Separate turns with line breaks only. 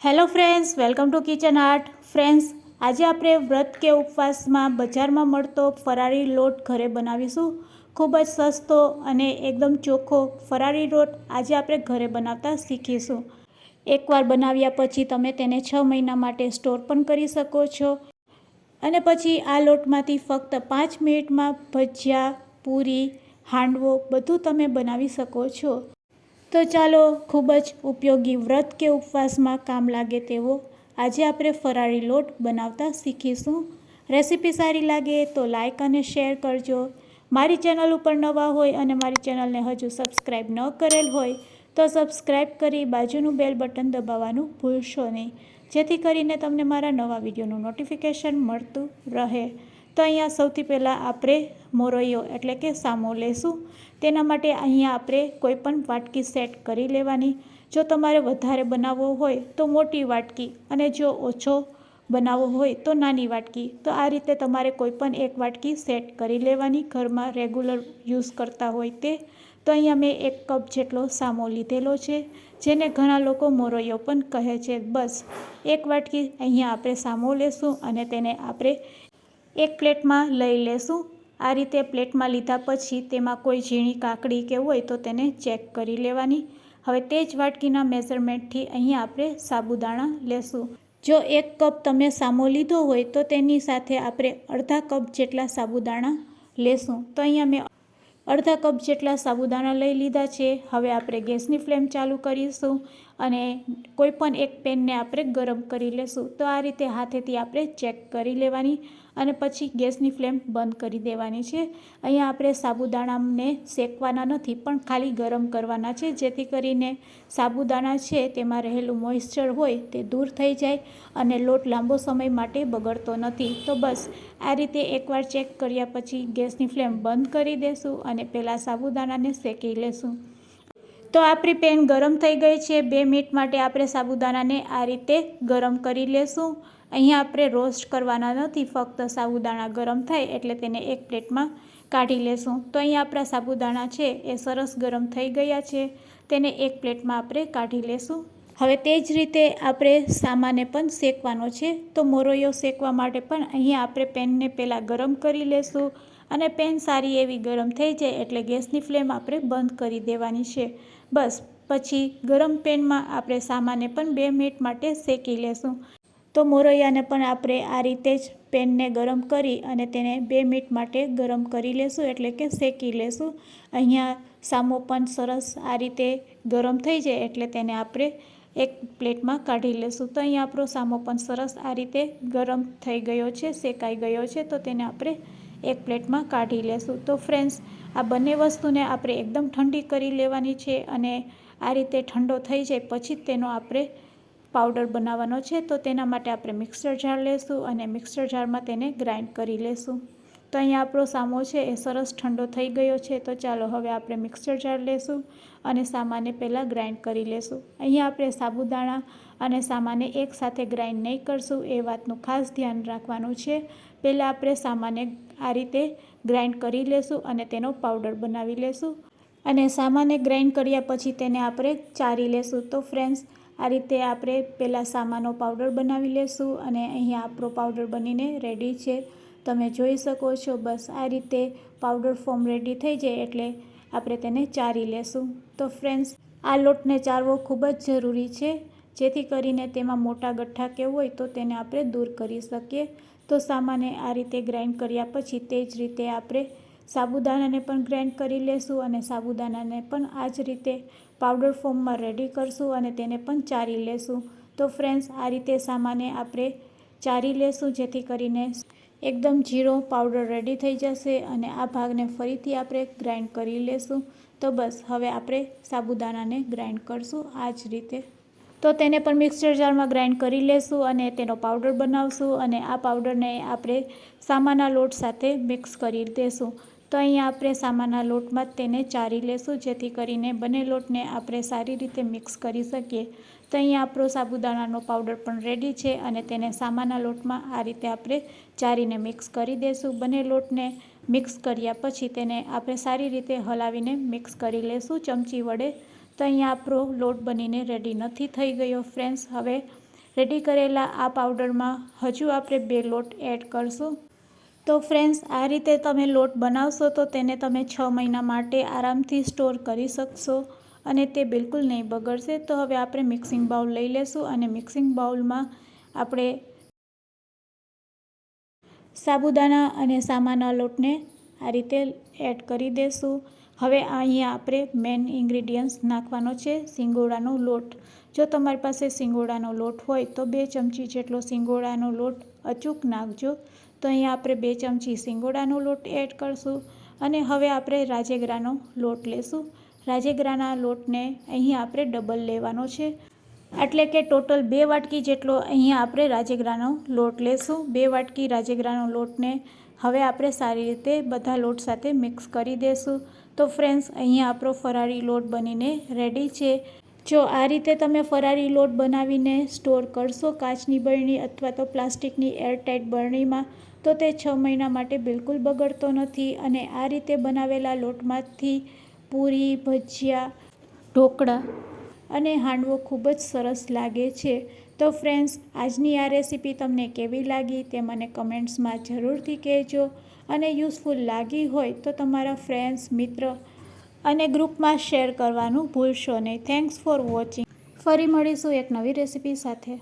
Hello friends welcome to kitchen art friends આજે આપણે વ્રત કે ઉપવાસમાં બજારમાં મળતો ફરારી લોટ ઘરે બનાવીશું. ખૂબ જ સસ્તો અને એકદમ ચોખ્ખો ફરારી લોટ આજે આપણે ઘરે બનાવતા શીખીશું. એકવાર બનાવ્યા પછી તમે તેને છ મહિના માટે સ્ટોર પણ કરી શકો છો. અને પછી આ લોટમાંથી ફક્ત પાંચ મિનિટમાં ભજીયા, પૂરી, હાંડવો બધું તમે બનાવી શકો છો. તો ચાલો ખૂબ જ ઉપયોગી વ્રત કે ઉપવાસમાં કામ લાગે તેવો આજે આપણે ફરાળી લોટ બનાવતા શીખીશું. રેસીપી સારી લાગે તો લાઇક અને શેર કરજો. મારી ચેનલ ઉપર નવા હોય અને મારી ચેનલને હજુ સબસ્ક્રાઈબ ન કરેલ હોય તો સબસ્ક્રાઈબ કરી બાજુનું બેલ બટન દબાવવાનું ભૂલશો નહીં. જેથી કરીને તમને મારા નવા વિડીયોનું નોટિફિકેશન મળતું રહે. તો અહીંયા સૌથી પહેલાં આપણે મોરૈયો એટલે કે સામો લેશું. તેના માટે અહીંયા આપણે કોઈપણ વાટકી સેટ કરી લેવાની. જો તમારે વધારે બનાવવો હોય તો મોટી વાટકી અને જો ઓછો બનાવવો હોય તો નાની વાટકી. તો આ રીતે તમારે કોઈપણ એક વાટકી સેટ કરી લેવાની. ઘરમાં રેગ્યુલર યુઝ કરતા હોય તે. તો અહીંયા મેં એક કપ જેટલો સામો લીધેલો છે. જેને ઘણા લોકો મોરૈયો પણ કહે છે. બસ, એક વાટકી અહીંયા આપણે સામો લેશું અને તેને આપણે એક પ્લેટમાં લઈ લેશું. આ રીતે પ્લેટમાં લીધા પછી તેમાં કોઈ ઝીણી કાકડી કે હોય તો તેને ચેક કરી લેવાની. હવે તે જ વાટકીના મેઝરમેન્ટથી અહીંયા આપણે સાબુદાણા લેશું. જો એક કપ તમે સામો લીધો હોય તો તેની સાથે આપણે અડધા કપ જેટલા સાબુદાણા લેશું. તો અહીંયા મેં અડધા કપ જેટલા સાબુદાણા લઈ લીધા છે. હવે આપણે ગેસની ફ્લેમ ચાલુ કરીશું. અને કોઈ પણ એક પેનને આપણે ગરમ કરી લેશું. તો આ રીતે હાથેથી આપણે ચેક કરી લેવાની અને પછી ગેસની ફ્લેમ બંધ કરી દેવાની છે. અહીંયા આપણે સાબુદાણાને શેકવાના નથી, પણ ખાલી ગરમ કરવાના છે. જેથી કરીને સાબુદાણા છે તેમાં રહેલું મોઇશ્ચર હોય તે દૂર થઈ જાય અને લોટ લાંબો સમય માટે બગડતો નથી. તો બસ, આ રીતે એકવાર ચેક કર્યા પછી ગેસની ફ્લેમ બંધ કરી દેશું અને પહેલાં સાબુદાણાને શેકી લેશું. તો આપણી પેન ગરમ થઈ ગઈ છે. બે મિનિટ માટે આપણે સાબુદાણાને આ રીતે ગરમ કરી લેશું. અહીંયા આપણે રોસ્ટ કરવાના નથી, ફક્ત સાબુદાણા ગરમ થાય એટલે તેને એક પ્લેટમાં કાઢી લેશું. તો અહીંયા આપણા સાબુદાણા છે એ સરસ ગરમ થઈ ગયા છે. તેને એક પ્લેટમાં આપણે કાઢી લેશું. હવે તે જ રીતે આપણે સામાને પણ શેકવાનો છે. તો મોરૈયો શેકવા માટે પણ અહીંયા આપણે પેનને પહેલાં ગરમ કરી લેશું અને પેન સારી એવી ગરમ થઈ જાય એટલે ગેસની ફ્લેમ આપણે બંધ કરી દેવાની છે. બસ, પછી ગરમ પેનમાં આપણે સામાને પણ બે મિનિટ માટે શેકી લેશું. તો મોરૈયાને પણ આપણે આ રીતે જ પેનને ગરમ કરી અને તેને બે મિનિટ માટે ગરમ કરી લેશું, એટલે કે શેકી લેશું. અહીંયા સામો પણ સરસ આ રીતે ગરમ થઈ જાય, એટલે તેને આપણે એક પ્લેટમાં કાઢી લેશું. તો અહીંયા આપણો સામો પણ સરસ આ રીતે ગરમ થઈ ગયો છે, શેકાઈ ગયો છે, તો તેને આપણે એક પ્લેટમાં કાઢી લેશું. તો ફ્રેન્ડ્સ આ બંને વસ્તુને આપણે એકદમ ઠંડી કરી લેવાની છે અને આ રીતે ઠંડો થઈ જાય પછી જ તેનો આપણે પાવડર બનાવવાનો છે. તો તેના માટે આપણે મિક્સર જાર લેશું અને મિક્સર જારમાં તેને ગ્રાઇન્ડ કરી લેશું. તો અહીંયા આપણો સામો છે એ સરસ ઠંડો થઈ ગયો છે. તો ચાલો હવે આપણે મિક્સર જાર લેશું અને સામાને પહેલાં ગ્રાઇન્ડ કરી લેશું. અહીંયા આપણે સાબુદાણા અને સામાને એકસાથે ગ્રાઇન્ડ નહીં કરશું એ વાતનું ખાસ ધ્યાન રાખવાનું છે. પહેલાં આપણે સામાને આ રીતે ગ્રાઇન્ડ કરી લેશું અને તેનો પાવડર બનાવી લેશું. અને સામાને ગ્રાઇન્ડ કર્યા પછી તેને આપણે ચારી લેશું. તો ફ્રેન્ડ્સ આ રીતે આપણે પહેલાં સામાનો પાવડર બનાવી લેશું અને અહીંયા આપણો પાવડર બનીને રેડી છે. તમે જોઈ શકો છો, બસ આ રીતે પાવડર ફોર્મ રેડી થઈ જાય એટલે આપણે તેને ચારી લેશું. તો ફ્રેન્ડ્સ આ લોટને ચારવો ખૂબ જ જરૂરી છે. જેથી કરીને તેમાં મોટા ગઠ્ઠા કે હોય તો તેને આપણે દૂર કરી શકીએ. તો સામાને આ રીતે ગ્રાઇન્ડ કર્યા પછી તે જ રીતે આપણે સાબુદાણાને પણ ગ્રાઇન્ડ કરી લેશું અને સાબુદાણાને પણ આ જ રીતે પાવડર ફોર્મમાં રેડી કરશું અને તેને પણ ચારી લેશું. તો ફ્રેન્ડ્સ, આ રીતે સામાને આપણે ચારી લેશું જેથી કરીને એકદમ જીરો પાવડર રેડી થઈ જશે અને આ ભાગને ફરીથી આપણે ગ્રાઇન્ડ કરી લેશું. તો બસ, હવે આપણે સાબુદાણાને ગ્રાઇન્ડ કરશું. આ જ રીતે તો તેને પણ મિક્સર જારમાં ગ્રાઇન્ડ કરી લેશું અને તેનો પાવડર બનાવશું અને આ પાવડરને આપણે સામાના લોટ સાથે મિક્સ કરી દેશું. તો અહીંયા આપણે સામાના લોટમાં તેને ચારી લેશું, જેથી કરીને બંને લોટને આપણે સારી રીતે મિક્સ કરી શકીએ. તો અહીંયા આપણો સાબુદાણાનો પાવડર પણ રેડી છે અને તેને સામાના લોટમાં આ રીતે આપણે ચારીને મિક્સ કરી દેશું. બંને લોટને મિક્સ કર્યા પછી તેને આપણે સારી રીતે હલાવીને મિક્સ કરી લેશું. ચમચી વડે તો અહીંયા આપણો લોટ બનીને રેડી નથી થઈ ગયો ફ્રેન્ડ્સ હવે રેડી કરેલા આ પાવડરમાં હજુ આપણે બે લોટ એડ કરશું. તો ફ્રેન્ડ્સ આ રીતે તમે લોટ બનાવશો તો તેને તમે છ મહિના માટે આરામથી સ્ટોર કરી શકશો અને તે બિલકુલ નહીં બગડશે. તો હવે આપણે મિક્સિંગ બાઉલ લઈ લેશું અને મિક્સિંગ બાઉલમાં આપણે સાબુદાણા અને સામાના લોટને આ રીતે એડ કરી દઈશું હવે અહીંયા આપણે મેઇન ઇન્ગ્રીડિયન્ટ્સ નાખવાનો છે, સિંગોડાનો લોટ. જો તમારી પાસે સિંગોડાનો લોટ હોય તો બે ચમચી જેટલો સિંગોડાનો લોટ અચૂક નાખજો. તો અહીંયા આપણે બે ચમચી સિંગોડાનો લોટ એડ કરશું અને હવે આપણે રાજેગરાનો લોટ લેશું. રાજેગરાના લોટને અહીં આપણે ડબલ લેવાનો છે. એટલે કે ટોટલ બે વાટકી જેટલો અહીંયા આપણે રાજેગરાનો લોટ લેશું. બે વાટકી રાજેગરાનો લોટને હવે આપણે સારી રીતે બધા લોટ સાથે મિક્સ કરી દઈશું તો ફ્રેન્ડ્સ, અહીંયા આપણો ફરાળી લોટ બનીને રેડી છે. જો આ રીતે તમે ફરારી લોટ બનાવીને સ્ટોર કરશો કાચની બરણી અથવા તો પ્લાસ્ટિકની એરટાઇટ બરણીમાં, તો તે છ મહિના માટે બિલકુલ બગડતો નથી અને આ રીતે બનાવેલા લોટમાંથી પૂરી, ભજીયા, ઢોકળા અને હાંડવો ખૂબ જ સરસ લાગે છે. તો ફ્રેન્ડ્સ, આજની આ રેસીપી તમને કેવી લાગી તે મને કમેન્ટ્સમાં જરૂરથી કહેજો. અને યુઝફુલ લાગી હોય તો તમારા ફ્રેન્ડ્સ, મિત્ર અને ગ્રુપમાં શેર કરવાનું ભૂલશો નહીં. Thanks for watching. ફરી મળીશું એક નવી રેસીપી સાથે.